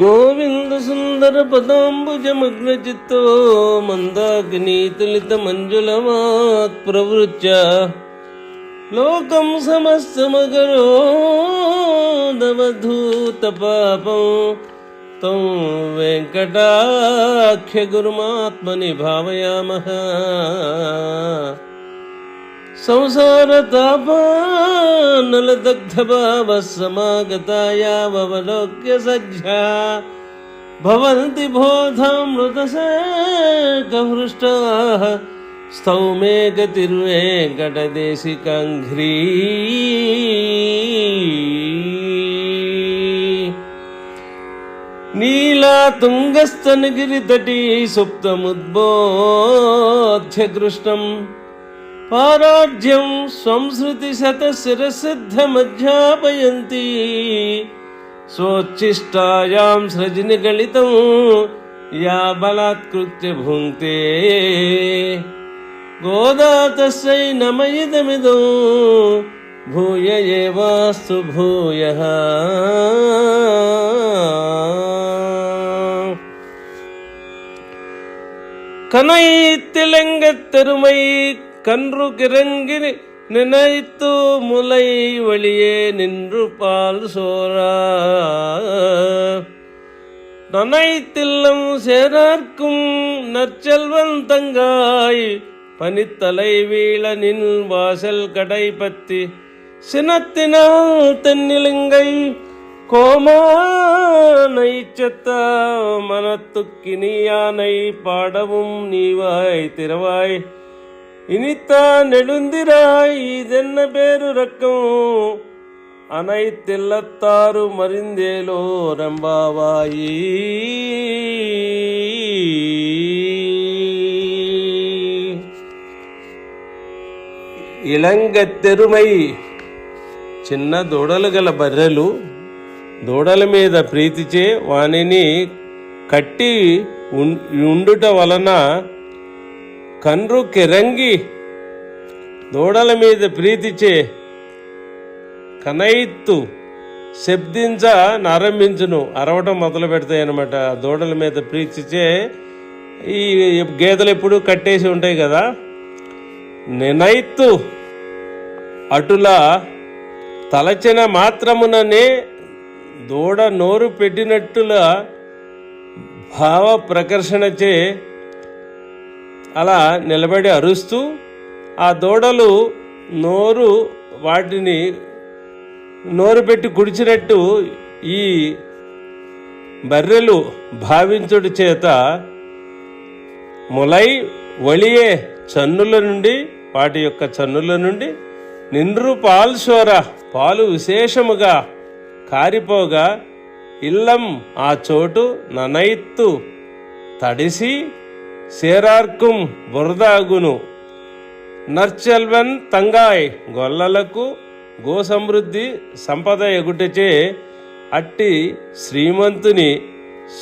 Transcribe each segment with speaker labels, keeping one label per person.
Speaker 1: गोविन्दसुन्दरपदाम्बुजमग्रचित्तो मन्दाग्नीतलितमञ्जुलमात् प्रवृत्य लोकं समस्तमगरो दवधूतपापं त्वं वेङ्कटाख्यगुरुमात्मनि भावयामः। संसारतापानलदग्धभावसमागतायावलोक्य सज्झा भवन्ति बोधामृतसेकहृष्टाः स्तौमे गतिर्वेङ्कटदेशिकाङ्घ्री नीलातुङ्गस्तनगिरितटी सुप्तमुद्बोध्य कृष्णम् పారాఢ్యం సంసృతి శత శిరసిద్ధమధ్యాపయంతి స్వోచ్చిష్టాయాం సృజని గళితం యా బలాత్కృత్య భుంక్తే. గోదా తస్సై నమయిదమిదం భూయ ఏవాస్తు భూయ. కనై తిలంగ తెరుమై கன்று கிறங்கி நினைத்து முலை வழியே நின்று பால் சோரா நனைத்தில்லம் சேரார்க்கும் நற்செல்வன் தங்காய் பனித்தலை வீழ நின் வாசல் கடை பத்தி. சினத்தினால் தென்னிலங்கை கோமானை செத்த மனத்துக்கினியானை பாடவும் நீவாய் திறவாய். இனித்தான் எழுந்திராய் இதென்ன பேரு ரக்கம் அனைத்தெல்லத்தாரு மறிந்தேலோ ரம்பாவாயி ఇళంగత్తెరుమై చిన్న దూడలు గల బర్రెలు దూడల మీద ప్రీతిచే వానిని కట్టి ఉన్- ఉండుట వలన కండ్రు కిరంగి దూడల మీద ప్రీతిచే కనైత్తు శబ్దించ నారంభించును. అరవటం మొదలు పెడతాయి అనమాట దూడల మీద ప్రీతిచే ఈ గేదెలు ఎప్పుడు కట్టేసి ఉంటాయి కదా. నినైత్తు అటులా తలచిన మాత్రముననే దూడ నోరు పెట్టినట్టులా భావ ప్రకర్షణచే అలా నిలబడి అరుస్తూ ఆ దూడలు నోరు వాటిని నోరు పెట్టి కుడిచినట్టు ఈ బర్రెలు భావించుడి చేత ములై ఒలియే చన్నుల నుండి వాటి యొక్క చన్నుల నుండి నిండ్రు పాల్సోర పాలు విశేషముగా కారిపోగా ఇల్లం ఆ చోటు ననైత్తు తడిసి సేరార్కుం బురదాగును నర్చల్వన్ తంగాయ్ గొల్లలకు గోసమృద్ధి సంపద ఎగుటచే అట్టి శ్రీమంతుని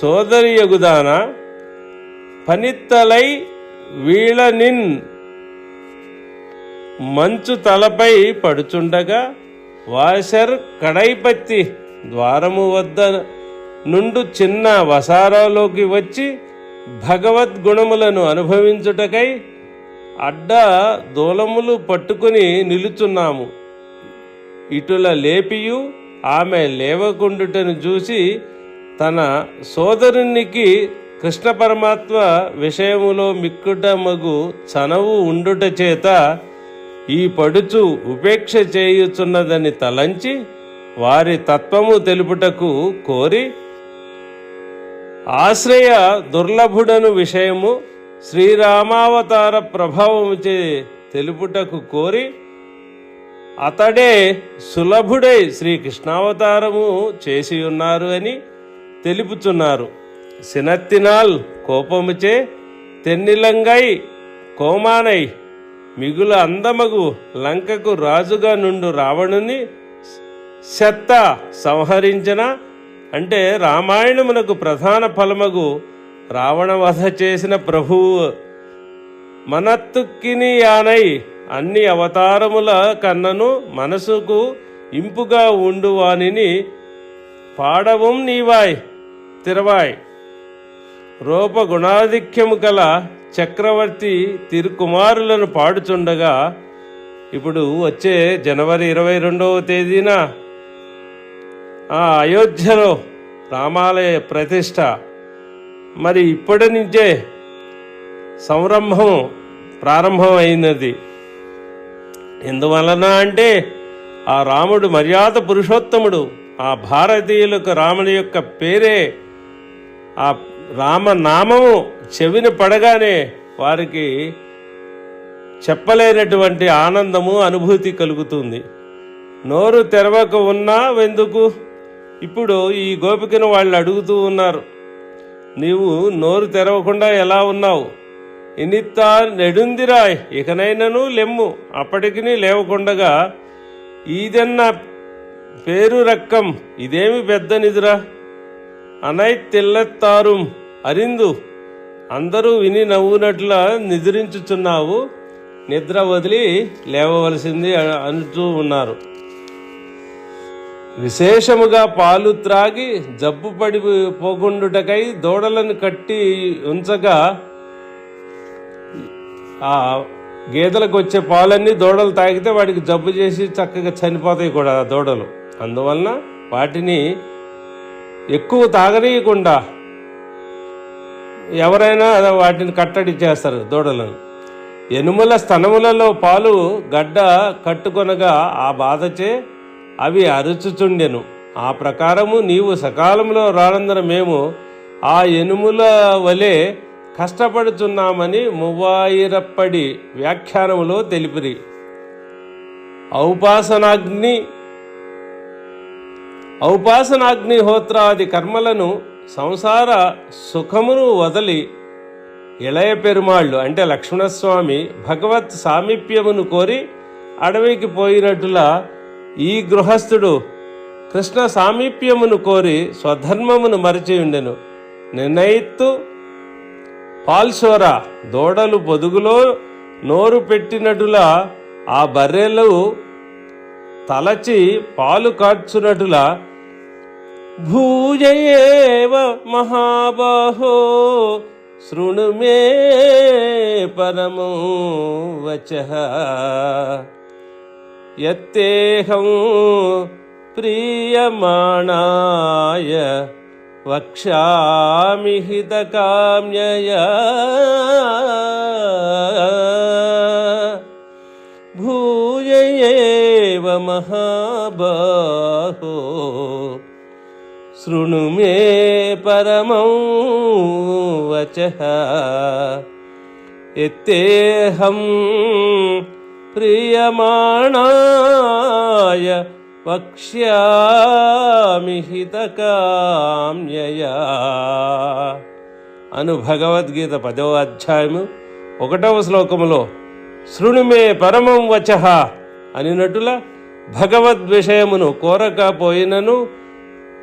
Speaker 1: సోదరి ఎగుదాన. పనిత్తలై వీళనిన్ మంచు తలపై పడుచుండగా వాషర్ కడైపత్తి ద్వారము వద్ద నుండు చిన్న వసారాలోకి వచ్చి భగవద్గుణములను అనుభవించుటకై అడ్డ దూలములు పట్టుకుని నిలుచున్నాము. ఇటుల లేపియు ఆమె లేవకుండుటను చూసి తన సోదరునికి కృష్ణ పరమాత్మ విషయములో మిక్కుట మగు చనవు ఉండుట చేత ఈ పడుచు ఉపేక్ష చేయుచున్నదని తలంచి వారి తత్వము తెలుపుటకు కోరి ఆశ్రయ దుర్లభుడను విషయము శ్రీరామావతార ప్రభావముచే తెలుపుటకు కోరి అతడే సులభుడై శ్రీకృష్ణావతారము చేసి ఉన్నారు అని తెలుపుచున్నారు. సినత్తినాల్ కోపముచే తెన్నిలంగై కోమానై మిగుల అందమగు లంకకు రాజుగా నుండు రావణుని శత్త సంహరించిన అంటే రామాయణమునకు ప్రధాన ఫలమగు రావణ వధ చేసిన ప్రభువు మనత్తుక్కిని యానై అన్ని అవతారముల కన్నను మనసుకు ఇంపుగా ఉండు వానిని పాడవం నీవాయ్ తిరవాయ్. రూపగుణాధిక్యము గల చక్రవర్తి తిరుకుమారులను పాడుచుండగా ఇప్పుడు వచ్చే జనవరి ఇరవై రెండవ తేదీన ఆ అయోధ్యలో రామాలయ ప్రతిష్ట. మరి ఇప్పటి నుంచే సంరంభం ప్రారంభం అయినది ఎందువలన అంటే ఆ రాముడు మర్యాద పురుషోత్తముడు ఆ భారతీయులకు రాముని యొక్క పేరే ఆ రామనామము చెవిని పడగానే వారికి చెప్పలేనటువంటి ఆనందము అనుభూతి కలుగుతుంది. నోరు తెరవక ఉన్నా ఎందుకు ఇప్పుడు ఈ గోపికను వాళ్ళు అడుగుతూ ఉన్నారు. నీవు నోరు తెరవకుండా ఎలా ఉన్నావు? ఇనిత్తా నెడుందిరా ఇకనైనను లెమ్ము. అప్పటికి లేవకుండగా ఈదన్న పేరు రక్కం ఇదేమి పెద్ద నిదురా? అనై తెల్లెత్తారు అరిందు. అందరూ విని నవ్వునట్ల నిద్రించుచున్నావు. నిద్ర వదిలి లేవవలసింది అంటూ ఉన్నారు. విశేషముగా పాలు త్రాగి జబ్బు పడి పోకుండుటకై దూడలను కట్టి ఉంచగా ఆ గేదెలకు వచ్చే పాలన్నీ దూడలు తాగితే వాటికి జబ్బు చేసి చక్కగా చనిపోతాయి కూడా ఆ దూడలు. అందువలన వాటిని ఎక్కువ తాగనీయకుండా ఎవరైనా వాటిని కట్టడి చేస్తారు దూడలను. ఎనుముల స్తనములలో పాలు గడ్డ కట్టుకొనగా ఆ బాధచే అవి అరుచుచుండెను. ఆ ప్రకారము నీవు సకాలంలో రానందున మేము ఆ ఎనుముల వలె కష్టపడుచున్నామని మువ్వాయిరప్పడి వ్యాఖ్యానములో తెలిపిరి. ఔపాసనాగ్ని ఔపాసనాగ్నిహోత్రాది కర్మలను సంసార సుఖమును వదలి ఇళయ పెరుమాళ్ళు అంటే లక్ష్మణస్వామి భగవత్ సామీప్యమును కోరి అడవికి పోయినట్టులా ఈ గృహస్థుడు కృష్ణ సామీప్యమును కోరి స్వధర్మమును మరిచి ఉండెను. నిర్ణయిత్తు పాల్సోర దూడలు పొదుగులో నోరు పెట్టినటులా ఆ బర్రెలు తలచి పాలు కార్చునటులా భూజయేవ మహాబాహో శృణుమే పరమో వచ. यत्तेऽहं प्रीयमाणाय वक्ष्यामि हितकाम्यया। भूय एव महाबाहो शृणु मे परमौ वचः। यत्तेऽहम् ప్రియమాణాయ వక్ష్యామి హితకామ్యయా. అను భగవద్గీత పదవ అధ్యాయము ఒకటవ శ్లోకములో శృణుమే పరమం వచః అనినటుల భగవద్విషయమును కోరకపోయినను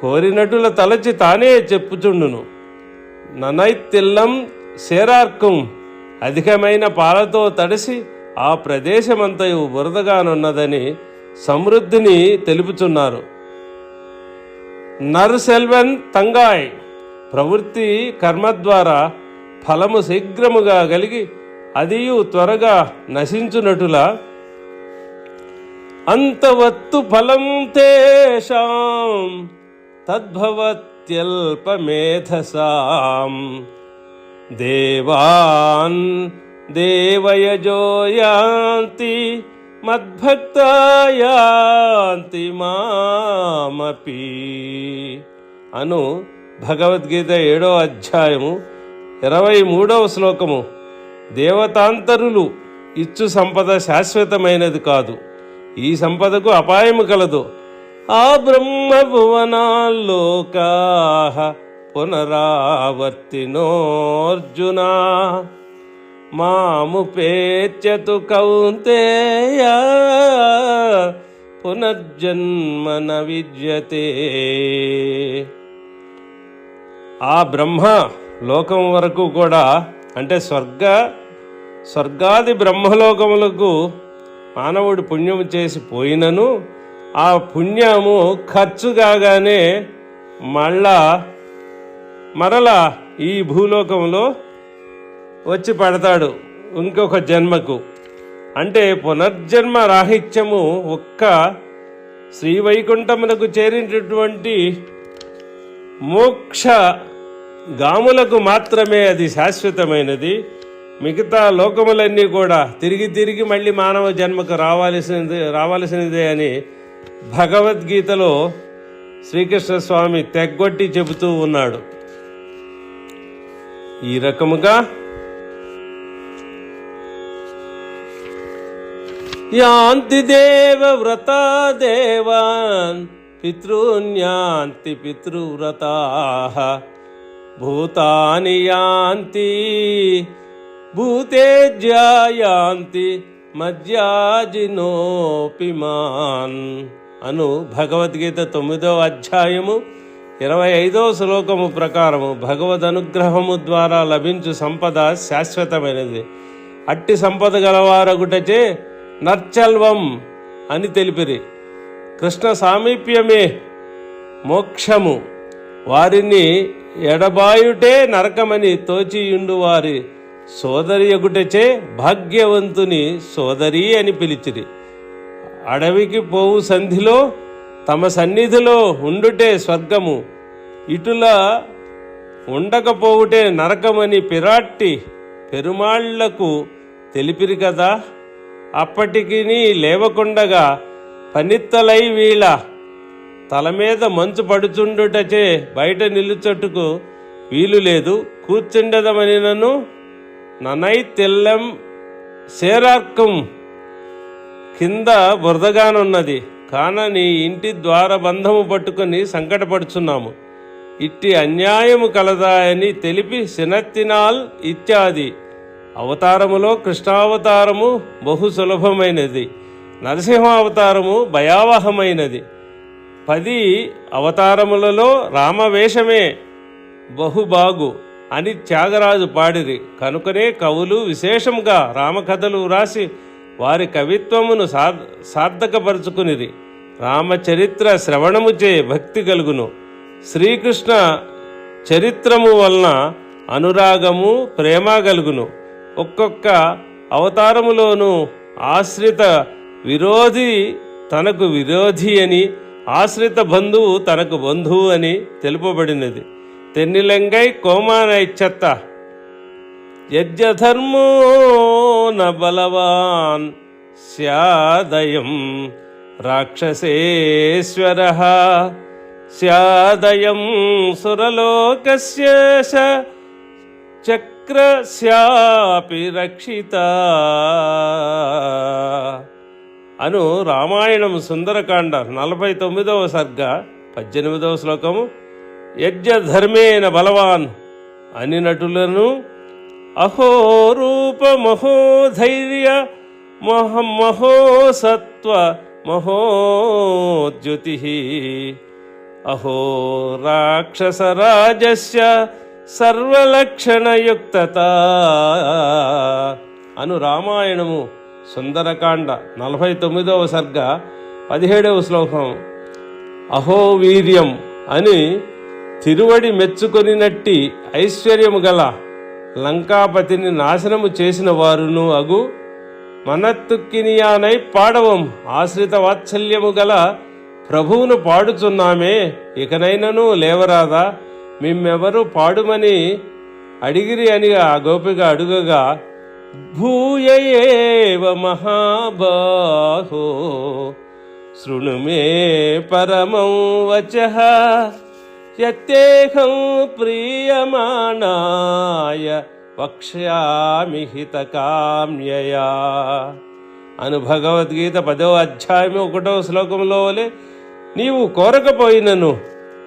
Speaker 1: కోరినటుల తలచి తానే చెప్పుచుండును. ననైతిల్లం శేరార్కం అధికమైన పాలతో తడిసి ఆ ప్రదేశమంతయు బురదగానున్నదని సమృద్ధిని తెలుపుచున్నారు. నర్ సెల్వన్ తంగాయ్ ప్రవృత్తి కర్మ ద్వారా ఫలము శీఘ్రముగా కలిగి అదియు త్వరగా నశించునటులా. అంతవత్తు ఫలం తేషాం తద్భవత్యల్పమేధసాం. దేవాన్ దేవయజో యాంతి యాంతి మామపి. అను భగవద్గీత ఏడో అధ్యాయము ఇరవై మూడవ శ్లోకము. దేవతాంతరులు ఇచ్చు సంపద శాశ్వతమైనది కాదు. ఈ సంపదకు అపాయము కలదు. ఆ బ్రహ్మ భువనాల్లోకా పునరావర్తినోర్జునా. మాముపేత్యతు కౌంతేయ పునర్జన్మన విద్యతే. ఆ బ్రహ్మ లోకం వరకు కూడా అంటే స్వర్గ స్వర్గాది బ్రహ్మలోకములకు మానవుడు పుణ్యము చేసి పోయినను ఆ పుణ్యము ఖర్చు కాగానే మళ్ళా మరలా ఈ భూలోకంలో వచ్చి పడతాడు ఇంకొక జన్మకు. అంటే పునర్జన్మ రాహిత్యము ఒక్క శ్రీవైకుంఠమునకు చేరినటువంటి మోక్ష గాములకు మాత్రమే అది శాశ్వతమైనది. మిగతా లోకములన్నీ కూడా తిరిగి తిరిగి మళ్ళీ మానవ జన్మకు రావాల్సినది రావాల్సినదే అని భగవద్గీతలో శ్రీకృష్ణ స్వామి తెగ్గొట్టి చెబుతూ ఉన్నాడు. ఈ రకముగా యాంతి దేవ వ్రత దేవాన్ పితృన్యాంతి పితృవ్రతా. భూతాని యాంతి భూతేజ్యాయాంతి మధ్యాజినోపిమాన్ అను భగవద్గీత తొమ్మిదవ అధ్యాయము ఇరవై ఐదవ శ్లోకము ప్రకారము భగవద్ అనుగ్రహము ద్వారా లభించు సంపద శాశ్వతమైనది. అట్టి సంపద గలవారగుటచే నర్చల్వం అని తెలిపిరి. కృష్ణ సామీప్యమే మోక్షము. వారిని ఎడబాయుటే నరకమని తోచియుండు వారి సోదరి ఎగుటచే భాగ్యవంతుని సోదరి అని పిలిచిరి. అడవికి పోవు సంధిలో తమ సన్నిధిలో ఉండుటే స్వర్గము. ఇటులా ఉండకపోవుటే నరకమని పిరాట్టి పెరుమాళ్ళకు తెలిపిరి కదా. అప్పటికి లేవకుండగా పనిత్తలై వీళ్ళ తల మీద మంచు పడుచుండుటచే బయట నిలుచొట్టుకు వీలు లేదు. కూర్చుండదమని నన్ను ననై తెల్లం శేరార్కం కింద బురదగానున్నది. కాన నీ ఇంటి ద్వారబంధము పట్టుకుని సంకటపడుచున్నాము. ఇట్టి అన్యాయము కలదాయని తెలిపి సినత్తినాల్ ఇత్యాది. అవతారములో కృష్ణావతారము బహు సులభమైనది నరసింహావతారము భయావహమైనది. పది అవతారములలో రామవేషమే బహుబాగు అని త్యాగరాజు పాడిరి. కనుకనే కవులు విశేషంగా రామకథలు వ్రాసి వారి కవిత్వమును సార్ సార్థకపరుచుకునిరి. రామచరిత్ర శ్రవణముచే భక్తి కలుగును. శ్రీకృష్ణ చరిత్రము వలన అనురాగము ప్రేమ కలుగును. ఒక్కొక్క అవతారములోనూ ఆశ్రిత విరోధి తనకు విరోధి అని ఆశ్రిత బంధువు తనకు బంధువు అని తెలుపబడినది. తెన్నిలంగై కోమానై చెత్త. యజ్ఞధర్మో న బలవాన్ స్యాదయం రాక్షసేశ్వర. స్యాదయం సురలోకస్య చక్ శక్రశాపి రక్షిత. అను రామాయణం సుందరకాండ నలభై తొమ్మిదవ సర్గ పద్దెనిమిదవ శ్లోకము. యజ్ఞధర్మేణ బలవాన్ అని నటులను అహో రూప మహోధైర్య మహ మహోసత్వ మహోద్యుతి అహో రాక్షసరాజస్య సర్వలక్షణయుక్తత. అను రామాయణము సుందరకాండ నలభై తొమ్మిదవ సర్గ పదిహేడవ శ్లోకం. అహో వీర్యం అని తిరువడి మెచ్చుకొనినట్టి ఐశ్వర్యము గల లంకాపతిని నాశనము చేసిన వారును అగు మనత్తుక్కినియానై పాడవం ఆశ్రిత వాత్సల్యము గల ప్రభువును పాడుచున్నామే. ఇకనైనను లేవరాదా? మిమ్మెవరు పాడుమని అడిగిరి అని ఆ గోపిక అడుగగా భూయేవ మహాబాహో శృణుమే పరమం వచహ యత్తేహం ప్రియమాణాయ వక్ష్యామి హితకామ్యయా. అను భగవద్గీత పదవ అధ్యాయం ఒకటో శ్లోకంలో వలె నీవు కోరకపోయినను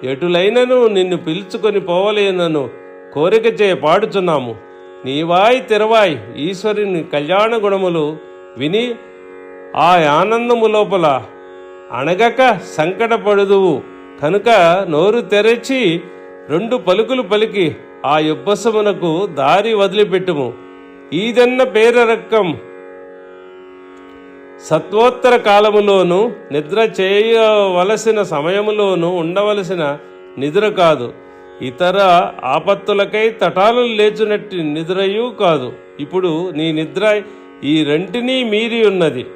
Speaker 1: ఎటులైనను నిన్ను పిలుచుకొని పోవలేనను కోరిక చే పాడుచున్నాము. నీవాయ్ తెరవాయ్ ఈశ్వరుని కళ్యాణ గుణములు విని ఆ ఆనందము లోపల అణగక సంకటపడుదువు. కనుక నోరు తెరచి రెండు పలుకులు పలికి ఆ యుబ్బసమునకు దారి వదిలిపెట్టుము. ఈదన్న పేరరక్కం సత్వోత్తర కాలములోను నిద్ర చేయవలసిన సమయములోను ఉండవలసిన నిద్ర కాదు. ఇతర ఆపత్తులకై తటాలు లేచునట్టి నిద్రయు కాదు. ఇప్పుడు నీ నిద్ర ఈ రెంటినీ మీరి ఉన్నది.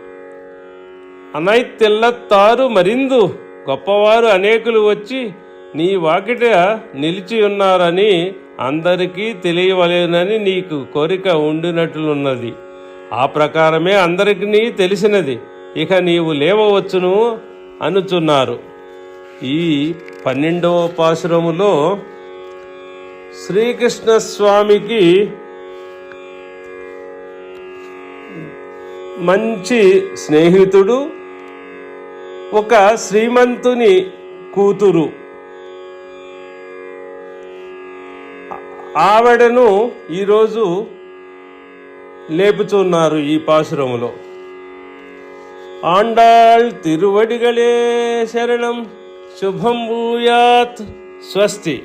Speaker 1: అనైతెల్లత్తారు మరిందు గొప్పవారు అనేకులు వచ్చి నీ వాకిట నిలిచి ఉన్నారని అందరికీ తెలియవలేనని నీకు కోరిక ఉండినట్లున్నది. ఆ ప్రకారమే అందరికీ తెలిసినది. ఇక నీవు లేవవచ్చును అనుచున్నారు. ఈ పన్నెండవ పాశురములో శ్రీకృష్ణ స్వామికి మంచి స్నేహితుడు ఒక శ్రీమంతుని కూతురు. ఆవిడను ఈరోజు లేపుచున్నారు ఈ పాశురములో. ఆండాళ్ తిరువడిగలే శరణం శుభం భూయాత్ స్వస్తి.